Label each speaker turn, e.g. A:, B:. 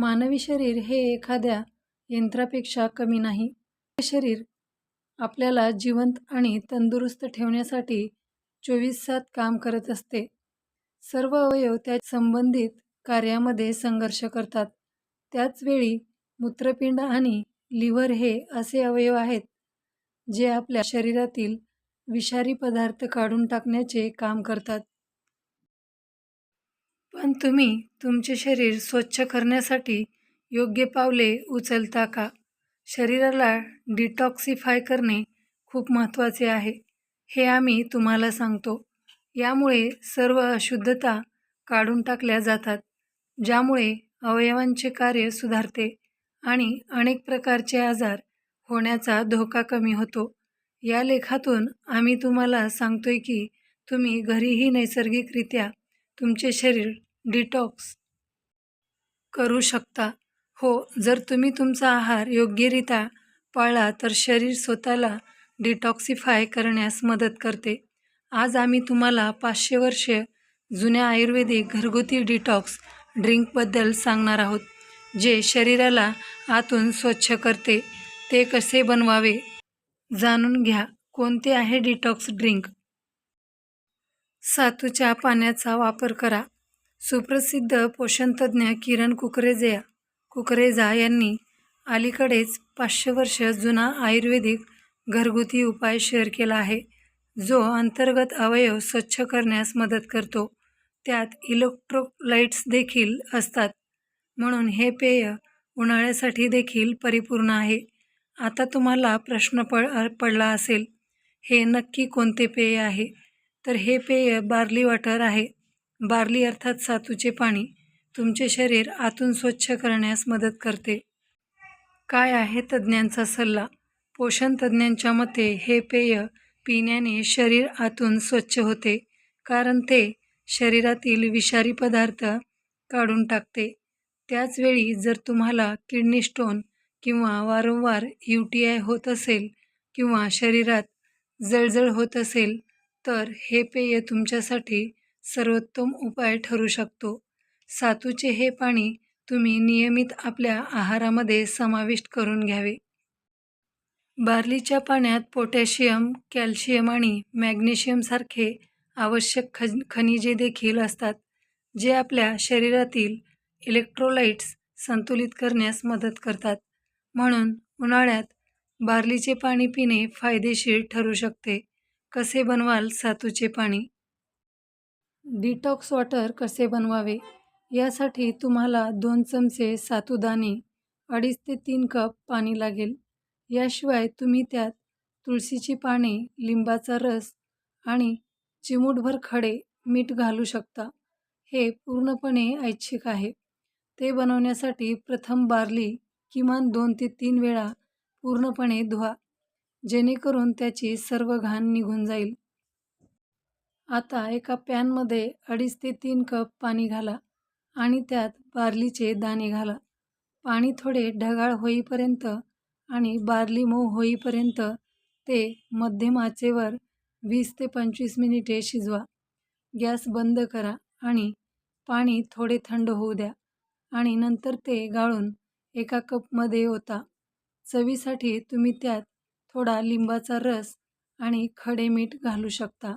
A: मानवी शरीर हे एखाद्या यंत्रापेक्षा कमी नाही. शरीर आपल्याला जिवंत आणि तंदुरुस्त ठेवण्यासाठी चोवीस सात काम करत असते. सर्व अवयव त्या संबंधित कार्यामध्ये संघर्ष करतात. त्याच वेळी मूत्रपिंड आणि लिव्हर हे असे अवयव आहेत जे आपल्या शरीरातील विषारी पदार्थ काढून टाकण्याचे काम करतात. पण तुम्ही तुमचे शरीर स्वच्छ करण्यासाठी योग्य पावले उचलता का? शरीराला डिटॉक्सिफाय करणे खूप महत्त्वाचे आहे, हे आम्ही तुम्हाला सांगतो. यामुळे सर्व अशुद्धता काढून टाकल्या जातात, ज्यामुळे अवयवांचे कार्य सुधारते आणि अनेक प्रकारचे आजार होण्याचा धोका कमी होतो. या लेखातून आम्ही तुम्हाला सांगतोय की तुम्ही घरीही नैसर्गिकरित्या तुमचे शरीर डिटॉक्स करू शकता. हो, जर तुम्ही तुमचा आहार योग्यरित्या पाळला तर शरीर स्वतःला डिटॉक्सिफाय करण्यास मदत करते. आज आम्ही तुम्हाला पाचशे वर्ष जुन्या आयुर्वेदिक घरगुती डिटॉक्स ड्रिंकबद्दल सांगणार आहोत, जे शरीराला आतून स्वच्छ करते. ते कसे बनवावे जाणून घ्या. कोणते आहे डिटॉक्स ड्रिंक? सातूच्या पाण्याचा वापर करा. सुप्रसिद्ध पोषणतज्ज्ञ किरण कुकरेजया कुकरेजा यांनी अलीकडेच पाचशे वर्ष जुना आयुर्वेदिक घरगुती उपाय शेअर केला आहे, जो अंतर्गत अवयव स्वच्छ करण्यास मदत करतो. त्यात इलेक्ट्रोलाइट्स देखील असतात, म्हणून हे पेय उन्हाळ्यासाठी देखील परिपूर्ण आहे. आता तुम्हाला प्रश्न पडला असेल, हे नक्की कोणते पेय आहे? तर हे पेय बार्ली वॉटर आहे. बार्ली अर्थात सातूचे पाणी तुमचे शरीर आतून स्वच्छ करण्यास मदत करते. काय आहे तज्ज्ञांचा सल्ला? पोषण तज्ज्ञांच्या मते हे पेय पिण्याने शरीर आतून स्वच्छ होते, कारण ते शरीरातील विषारी पदार्थ काढून टाकते. त्याचवेळी जर तुम्हाला किडनी स्टोन किंवा वारंवार यू टी आय होत असेल किंवा शरीरात जळजळ होत असेल, तर हे पेय तुमच्यासाठी सर्वोत्तम उपाय ठरू शकतो. सातूचे हे पाणी तुम्ही नियमित आपल्या आहारामध्ये समाविष्ट करून घ्यावे. बार्लीच्या पाण्यात पोटॅशियम, कॅल्शियम आणि मॅग्नेशियमसारखे आवश्यक खनिजे देखील असतात, जे आपल्या शरीरातील इलेक्ट्रोलाइट्स संतुलित करण्यास मदत करतात. म्हणून उन्हाळ्यात बार्लीचे पाणी पिणे फायदेशीर ठरू शकते. कसे बनवाल सातूचे पाणी? डिटॉक्स वॉटर कसे बनवावे? यासाठी तुम्हाला दोन चमचे सातूदाणे, अडीच ते तीन कप पाणी लागेल. याशिवाय तुम्ही त्यात तुळशीची पाने, लिंबाचा रस आणि चिमूटभर खडे मीठ घालू शकता. हे पूर्णपणे ऐच्छिक आहे. ते बनवण्यासाठी प्रथम बार्ली किमान दोन ते तीन वेळा पूर्णपणे धुवा, जेणेकरून त्याची सर्व घाण निघून जाईल. आता एका पॅनमध्ये अडीच ते तीन कप पाणी घाला आणि त्यात बार्लीचे दाणे घाला. पाणी थोडे ढगाळ होईपर्यंत आणि बार्ली मऊ होईपर्यंत ते मध्यम आचेवर वीस ते पंचवीस मिनिटे शिजवा. गॅस बंद करा आणि पाणी थोडे थंड होऊ द्या आणि नंतर ते गाळून एका कपमध्ये होता चवीसाठी तुम्ही त्यात थोडा लिंबाचा रस आणि खडे मीठ घालू शकता.